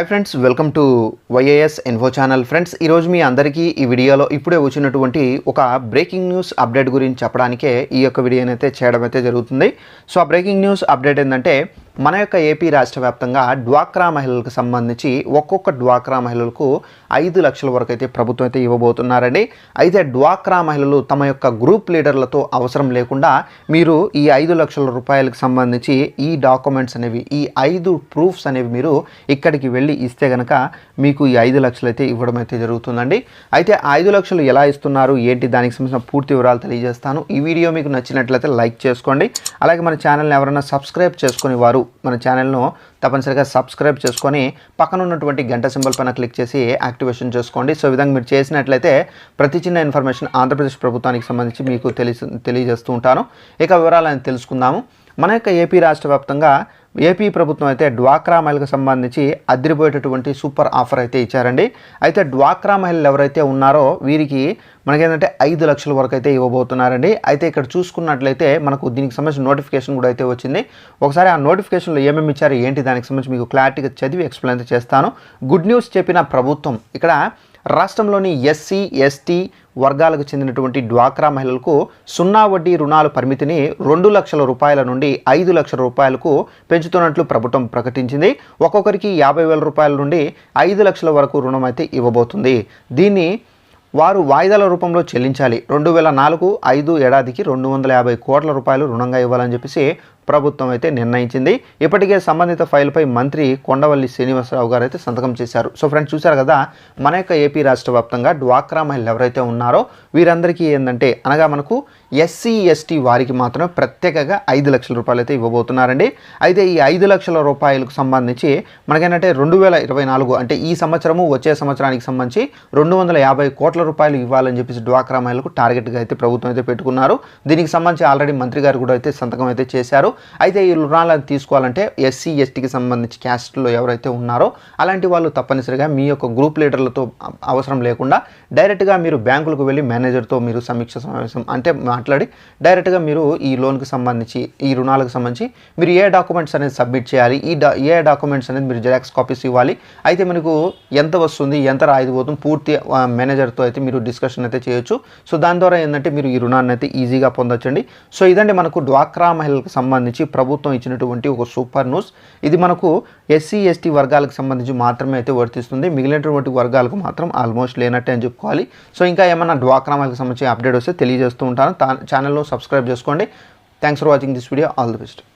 Hi friends welcome to YAS info channel friends ఈరోజు మీ అందరికీ ఈ వీడియోలో ఇప్పుడే వచ్చినటువంటి ఒక బ్రేకింగ్ న్యూస్ అప్డేట్ గురించి చెప్పడానికే ఈ యొక్క వీడియోనైతే చేయడం అయితే జరుగుతుంది. సో ఆ బ్రేకింగ్ న్యూస్ అప్డేట్ ఏంటంటే మన యొక్క ఏపీ రాష్ట్ర వ్యాప్తంగా డ్వాక్రా మహిళలకు సంబంధించి ఒక్కొక్క డ్వాక్రా మహిళలకు ఐదు లక్షల వరకు అయితే ప్రభుత్వం అయితే ఇవ్వబోతున్నారండి. అయితే డ్వాక్రా మహిళలు తమ యొక్క గ్రూప్ లీడర్లతో అవసరం లేకుండా మీరు ఈ ఐదు లక్షల రూపాయలకు సంబంధించి ఈ డాక్యుమెంట్స్ అనేవి ఈ ఐదు ప్రూఫ్స్ అనేవి మీరు ఇక్కడికి వెళ్ళి ఇస్తే కనుక మీకు ఈ ఐదు లక్షలు అయితే ఇవ్వడం అయితే జరుగుతుందండి. అయితే ఐదు లక్షలు ఎలా ఇస్తున్నారు ఏంటి దానికి సంబంధించిన పూర్తి వివరాలు తెలియజేస్తాను. ఈ వీడియో మీకు నచ్చినట్లయితే లైక్ చేసుకోండి. అలాగే మన ఛానల్ని ఎవరైనా సబ్స్క్రైబ్ చేసుకుని వారు మన ఛానల్ను తప్పనిసరిగా సబ్స్క్రైబ్ చేసుకొని పక్కన ఉన్నటువంటి గంట సింబల్ పైన క్లిక్ చేసి యాక్టివేషన్ చేసుకోండి. సో విధంగా మీరు చేసినట్లయితే ప్రతి చిన్న ఇన్ఫర్మేషన్ ఆంధ్రప్రదేశ్ ప్రభుత్వానికి సంబంధించి మీకు తెలిసి తెలియజేస్తూ ఉంటాను. ఇక వివరాలను తెలుసుకుందాము. మన యొక్క ఏపీ రాష్ట్ర వ్యాప్తంగా ఏపీ ప్రభుత్వం అయితే డ్వాక్రా మహిళకు సంబంధించి అదిరిపోయేటటువంటి సూపర్ ఆఫర్ అయితే ఇచ్చారండి. అయితే డ్వాక్రా మహిళలు ఎవరైతే ఉన్నారో వీరికి మనకేంటంటే ఐదు లక్షల వరకు అయితే ఇవ్వబోతున్నారండి. అయితే ఇక్కడ చూసుకున్నట్లయితే మనకు దీనికి సంబంధించిన నోటిఫికేషన్ కూడా అయితే వచ్చింది. ఒకసారి ఆ నోటిఫికేషన్లో ఏమేమి ఇచ్చారు ఏంటి దానికి సంబంధించి మీకు క్లారిటీగా చదివి ఎక్స్ప్లెయిన్ చేస్తాను. గుడ్ న్యూస్ చెప్పిన ప్రభుత్వం. ఇక్కడ రాష్ట్రంలోని ఎస్సీ ఎస్టీ వర్గాలకు చెందినటువంటి డ్వాక్రా మహిళలకు సున్నా వడ్డీ రుణాల పరిమితిని రెండు లక్షల రూపాయల నుండి ఐదు లక్షల రూపాయలకు పెంచుతున్నట్లు ప్రభుత్వం ప్రకటించింది. ఒక్కొక్కరికి యాభై వేల రూపాయల నుండి ఐదు లక్షల వరకు రుణం అయితే ఇవ్వబోతుంది. దీన్ని వారు వాయిదాల రూపంలో చెల్లించాలి. రెండు వేల నాలుగు ఐదు ఏడాదికి రెండు వందల యాభై కోట్ల రూపాయలు రుణంగా ఇవ్వాలని చెప్పేసి ప్రభుత్వం అయితే నిర్ణయించింది. ఇప్పటికే సంబంధిత ఫైల్పై మంత్రి కొండవల్లి శ్రీనివాసరావు గారు అయితే సంతకం చేశారు. సో ఫ్రెండ్స్ చూశారు కదా మన యొక్క ఏపీ రాష్ట్ర వ్యాప్తంగా డ్వాక్రా మహిళలు ఎవరైతే ఉన్నారో వీరందరికీ ఏంటంటే అనగా మనకు ఎస్సీ ఎస్టీ వారికి మాత్రమే ప్రత్యేకంగా ఐదు లక్షల రూపాయలు అయితే ఇవ్వబోతున్నారండి. అయితే ఈ ఐదు లక్షల రూపాయలకు సంబంధించి మనకేంటంటే రెండు వేల ఇరవై నాలుగు అంటే ఈ సంవత్సరము వచ్చే సంవత్సరానికి సంబంధించి రెండు వందల యాభై కోట్ల రూపాయలు ఇవ్వాలని చెప్పేసి డ్వాక్రా మహిళలకు టార్గెట్గా అయితే ప్రభుత్వం అయితే పెట్టుకున్నారు. దీనికి సంబంధించి ఆల్రెడీ మంత్రి గారు కూడా అయితే సంతకం అయితే చేశారు. అయితే ఈ రుణాలను తీసుకోవాలంటే ఎస్సీ ఎస్టీకి సంబంధించి క్యాస్ట్లో ఎవరైతే ఉన్నారో అలాంటి వాళ్ళు తప్పనిసరిగా మీ యొక్క గ్రూప్ లీడర్లతో అవసరం లేకుండా డైరెక్ట్గా మీరు బ్యాంకులకు వెళ్ళి మేనేజర్తో మీరు సమీక్ష సమావేశం అంటే మాట్లాడి డైరెక్ట్గా మీరు ఈ లోన్కి సంబంధించి ఈ రుణాలకు సంబంధించి మీరు ఏ డాక్యుమెంట్స్ అనేది సబ్మిట్ చేయాలి ఈ డా ఏ డాక్యుమెంట్స్ అనేది మీరు జెరాక్స్ కాపీస్ ఇవ్వాలి అయితే మనకు ఎంత వస్తుంది ఎంత రాయిది పోతుంది పూర్తి మేనేజర్తో అయితే మీరు డిస్కషన్ అయితే చేయొచ్చు. సో దాని ద్వారా ఏంటంటే మీరు ఈ రుణాన్ని అయితే ఈజీగా పొందొచ్చండి. సో ఇదండి మనకు డ్వాక్రా మహిళలకు సంబంధించి ప్రభుత్వం ఇచ్చినటువంటి ఒక సూపర్ న్యూస్. ఇది మనకు ఎస్సీ ఎస్టీ వర్గాలకు సంబంధించి మాత్రమే అయితే వర్తిస్తుంది. మిగిలినటువంటి వర్గాలకు మాత్రం ఆల్మోస్ట్ లేనట్టే అని చెప్పుకోవాలి. సో ఇంకా ఏమైనా డ్వాక్రా సంబంధించి అప్డేట్ వస్తే తెలియజేస్తూ ఉంటాను. ఛానల్లో సబ్స్క్రైబ్ చేసుకోండి. Thanks for watching this video all the best